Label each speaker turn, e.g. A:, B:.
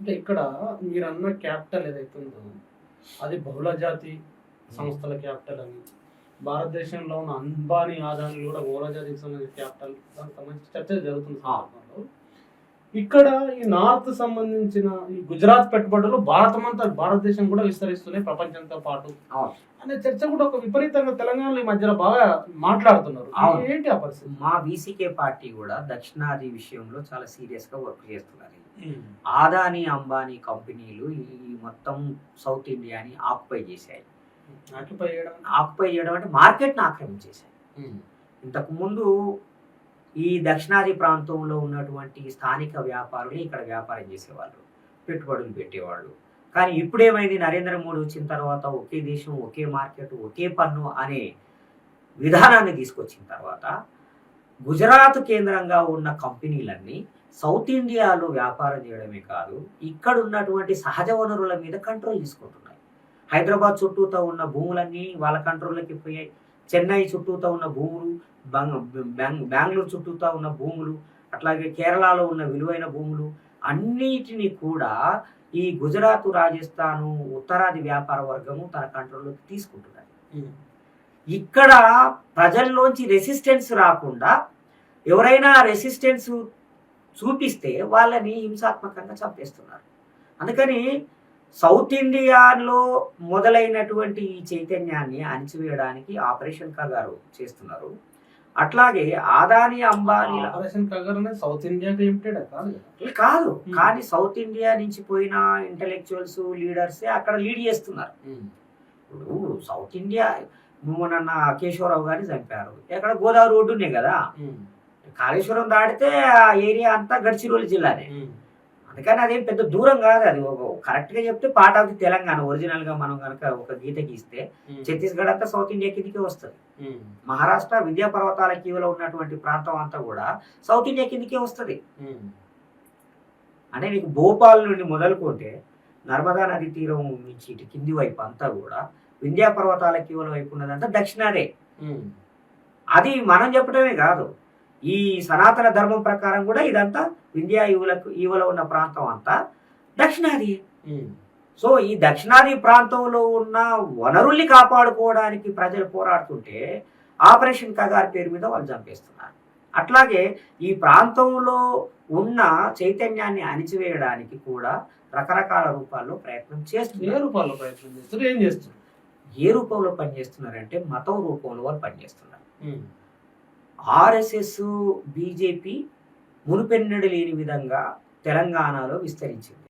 A: అంటే ఇక్కడ మీరు అన్న క్యాపిటల్ ఏదైతే ఉందో అది బహుళ జాతి సంస్థల క్యాపిటల్ అని. భారతదేశంలో ఉన్న అంబానీ ఆదాని కూడా బహుళ జాతికి సంబంధించిన క్యాపిటల్. దానికి సంబంధించి చర్చ జరుగుతుంది సందర్భంలో ఇక్కడ ఈ నార్త్ సంబంధించిన ఈ గుజరాత్ పెట్టుబడులు భారతం అంతా భారతదేశం కూడా విస్తరిస్తున్నాయి ప్రపంచంతో పాటు. అనే చర్చ కూడా ఒక విపరీతంగా తెలంగాణలో ఈ మధ్యలో బాగా మాట్లాడుతున్నారు. ఏంటి ఆ పరిస్థితి?
B: మా బీసీకే పార్టీ కూడా దక్షిణాది విషయంలో చాలా సీరియస్గా వర్క్ చేస్తున్నారు. ఆదాని అంబానీ కంపెనీలు ఈ మొత్తం సౌత్ ఇండియాని ఆక్యుపై చేశాయి.
A: ఆక్యుపై చేయడం?
B: ఆక్యుపై చేయడం అంటే మార్కెట్ని ఆక్రమించేశాయి ఇంతకు ముందు ఈ దక్షిణాది ప్రాంతంలో ఉన్నటువంటి స్థానిక వ్యాపారులు ఇక్కడ వ్యాపారం చేసేవాళ్ళు పెట్టుబడులు పెట్టేవాళ్ళు. కానీ ఇప్పుడేమైంది? నరేంద్ర మోడీ వచ్చిన తర్వాత ఒకే దేశం ఒకే మార్కెట్ ఒకే పన్ను అనే విధానాన్ని తీసుకొచ్చిన తర్వాత గుజరాత్ కేంద్రంగా ఉన్న కంపెనీలన్నీ సౌత్ ఇండియాలో వ్యాపారం చేయడమే కాదు ఇక్కడ ఉన్నటువంటి సహజ వనరుల మీద కంట్రోల్ తీసుకుంటున్నాయి. హైదరాబాద్ చుట్టూతో ఉన్న భూములన్నీ వాళ్ళ కంట్రోల్లోకి పోయాయి. చెన్నై చుట్టూతో ఉన్న భూములు బంగ్- బెంగ్- బెంగళూరు చుట్టూతో ఉన్న భూములు అట్లాగే కేరళలో ఉన్న విలువైన భూములు అన్నిటిని కూడా ఈ గుజరాత్ రాజస్థాను ఉత్తరాది వ్యాపార వర్గము తన కంట్రోల్లోకి తీసుకుంటున్నది. ఇక్కడ ప్రజల్లోంచి రెసిస్టెన్స్ రాకుండా ఎవరైనా రెసిస్టెన్స్ చూపిస్తే వాళ్ళని హింసాత్మకంగా చంపేస్తున్నారు. అందుకని సౌత్ ఇండియాలో మొదలైనటువంటి ఈ చైతన్యాన్ని అణిచివేయడానికి ఆపరేషన్ కగారు చేస్తున్నారు. అట్లాగే ఆదాని అంబానీ
A: ఆపరేషన్ కగర్ సౌత్ ఇండియాకి లిమిటెడ్ కాదు.
B: కానీ సౌత్ ఇండియా నుంచి పోయిన ఇంటలెక్చువల్స్ లీడర్స్ అక్కడ లీడ్ చేస్తున్నారు. ఇప్పుడు సౌత్ ఇండియా మొన్న కేశవరావు గారిని చంపారు. ఎక్కడ గోదావరి రోడ్డునే కదా? కాళేశ్వరం దాటితే ఆ ఏరియా అంతా గడ్చిరోలి జిల్లానే. అందుకని అదేం పెద్ద దూరం కాదు అది. కరెక్ట్గా చెప్తే పార్ట్ ఆఫ్ ది తెలంగాణ. ఒరిజినల్గా మనం కనుక ఒక గీత గీస్తే ఛత్తీస్గఢ్ అంతా సౌత్ ఇండియా కిందకే వస్తుంది. మహారాష్ట్ర విద్యా పర్వతాల కీవలో ఉన్నటువంటి ప్రాంతం అంతా కూడా సౌత్ ఇండియా కిందకే వస్తుంది. అంటే నీకు భోపాల్ నుండి మొదలుకుంటే నర్మదా నది తీరం నుంచి ఇటు కింది వైపు అంతా కూడా వింధ్యా పర్వతాల కీవల వైపు ఉన్నదంతా దక్షిణాదే. అది మనం చెప్పడమే కాదు. ఈ సనాతన ధర్మం ప్రకారం కూడా ఇదంతా వింధ్యా ఈవులకు ఈవలో ఉన్న ప్రాంతం అంతా దక్షిణాది. సో ఈ దక్షిణాది ప్రాంతంలో ఉన్న వనరుల్ని కాపాడుకోవడానికి ప్రజలు పోరాడుతుంటే ఆపరేషన్ కగార్ పేరు మీద వాళ్ళు చంపేస్తున్నారు. అట్లాగే ఈ ప్రాంతంలో ఉన్న చైతన్యాన్ని అణిచివేయడానికి కూడా రకరకాల రూపాల్లో ప్రయత్నం
A: ఏ
B: చేస్తున్నారు
A: రూపాల్లో ప్రయత్నం చేస్తారు ఏం చేస్తారు
B: ఏ రూపంలో పనిచేస్తున్నారంటే మతం రూపంలో వాళ్ళు పనిచేస్తున్నారు. ఆర్ఎస్ఎస్ బీజేపీ మునుపెన్నడు లేని విధంగా తెలంగాణలో విస్తరించింది.